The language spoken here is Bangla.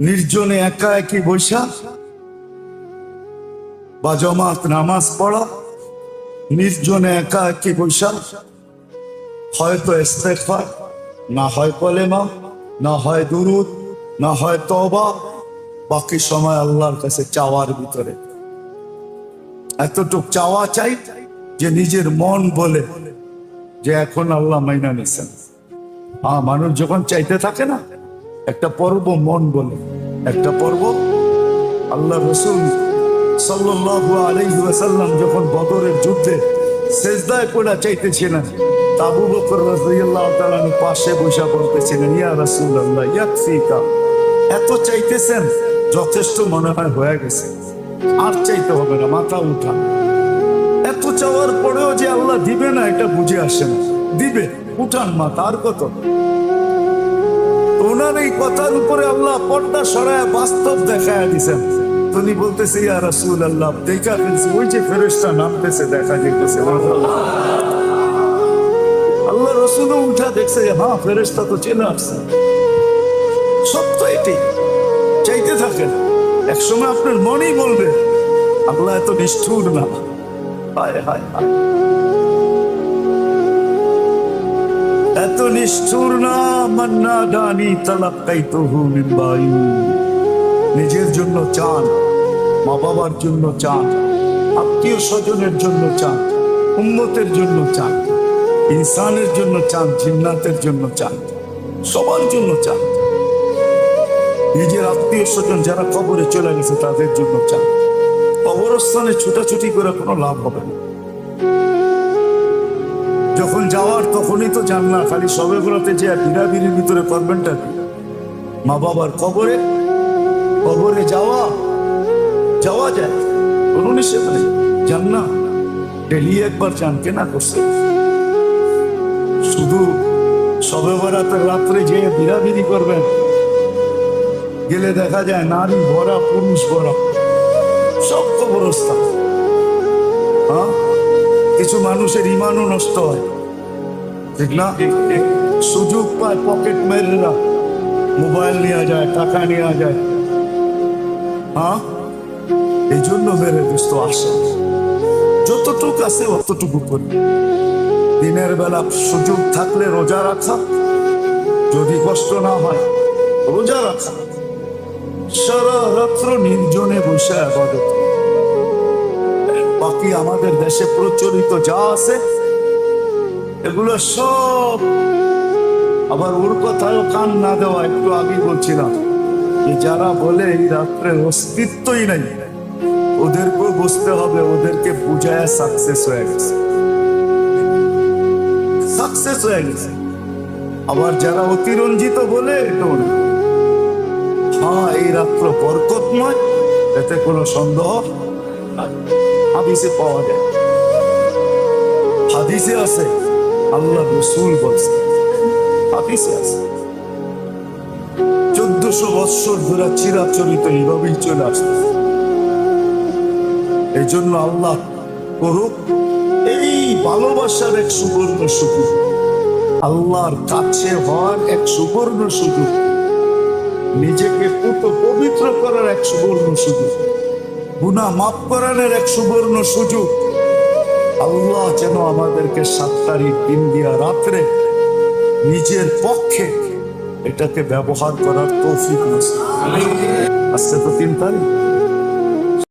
নির্জনে একা একই বৈশা। বা জমাত নামাজ পড়া, নির্জনে একা একই বৈশা। হয়তো ইস্তেগফার, না হয় কলেমা, না হয় দুরুদ, না হয় তবা বাকি সময় আল্লাহর কাছে চাওয়ার ভিতরে। এতটুক চাওয়া চাই যে নিজের মন বলে যে এখন আল্লাহ মাইনা নিছেন। হ্যাঁ মানুষ যখন চাইতে থাকে না একটা পর্ব মন বলে, একটা পর্ব আল্লাহ রসুল আলাইহি যখন বদরের যুদ্ধে সেজদায় পড়া চাইতেছিলেন তাবু ইয়া এত চাইতেছেন, যথেষ্ট মনে হয় হয়ে গেছে। আর চাইতে হবে না, মাথা এত চাওয়ার পরেও যে দিবে না, এটা বুঝে আসে না। দিবে, উঠান মাথা, আর কত? ওনার এই কথার উপরে আল্লাহ পর্দা সরায় বাস্তব দেখায় দিছেন। তিনি বলতেছে, ইয়া রাসূল আল্লাহ দেখা ফেলছি ওই যে ফেরেশতা নামতেছে, দেখা যেতেছে আল্লাহ রসুলও উঠা দেখছে হ্যাঁ ফেরেশতা তো চেনা আসছে। সত্য এটি চাইতে থাকেন, একসময় আপনার মনেই বলবে, আল্লাহ এত নিষ্ঠুর না। হায় হায় হায়। এত নিজের জন্য চান, মা বাবার জন্য চান, আত্মীয় স্বজনের জন্য চান উন্মতের জন্য চান, ইনসানের জন্য চান, জিন্নাতের জন্য চান, সবার জন্য চান। নিজের আত্মীয় স্বজন যারা কবরে চলে গেছে তাদের জন্য চান। কবরস্থানে ছুটাছুটি করে কোনো লাভ হবে না। যাওয়ার, তখনই তো জান না খালি সবে বেড়াতে যে বিড়াবিড়ির ভিতরে করবেনটা মা বাবার কবরে কবরে যাওয়া যাওয়া যায়। কোনো নিষেধ নেই। যান না। ডেলি একবার যান কেনা করছে। শুধু সবে বেড়াতে রাত্রে যে বিড়াবিড়ি করবেন, গেলে দেখা যায় নারী ভরা, পুরুষ ভরা। সব কবরস্থান। কিছু মানুষের ইমানও নষ্ট হয়। সুযোগ পায় পকেট মোবাইল নেওয়া যায় টাকা নেওয়া যায় হ্যাঁ এই জন্য মেরে আসে যতটুকু আছে অতটুকু দিনের বেলা সুযোগ থাকলে রোজা রাখা যদি কষ্ট না হয় রোজা রাখা সারা রাত্র নির্জনে বসে আবাদত বাকি আমাদের দেশে প্রচলিত যা আছে এগুলো সব আবার ওর কথাও কান না দেওয়া একটু আগে বলছিলাম যে যারা বলে এই রাত্রে অস্তিত্বই নাই, ওদেরকেও বুঝতে হবে, ওদেরকে বুঝায় সাকসেস হয়ে গেছে। সাকসেস হয়ে গেছে। আবার যারা অতিরঞ্জিত বলে এটাও না। হ্যাঁ এই রাত্র বরকতময়, এতে কোনো সন্দেহ। হাদিসে পাওয়া যায়। হাদিসে আছে আল্লাহ রসুল বলছে চোদ্দশো বৎসর ধরে চিরাচরিত এইভাবেই চলে আসছে। এই জন্য আল্লাহ করুক, এই ভালোবাসার এক সুবর্ণ সুযোগ। আল্লাহর কাছে হওয়ার এক সুবর্ণ সুযোগ। নিজেকে পুত পবিত্র করার এক সুবর্ণ সুযোগ। গুণা মাফ করানোর এক সুবর্ণ সুযোগ। আল্লাহ যেন আমাদেরকে সাত তারিখ দিন দিয়া রাত্রে নিজের পক্ষে এটাকে ব্যবহার করার তৌফিক আসছে তো তিন তারিখ।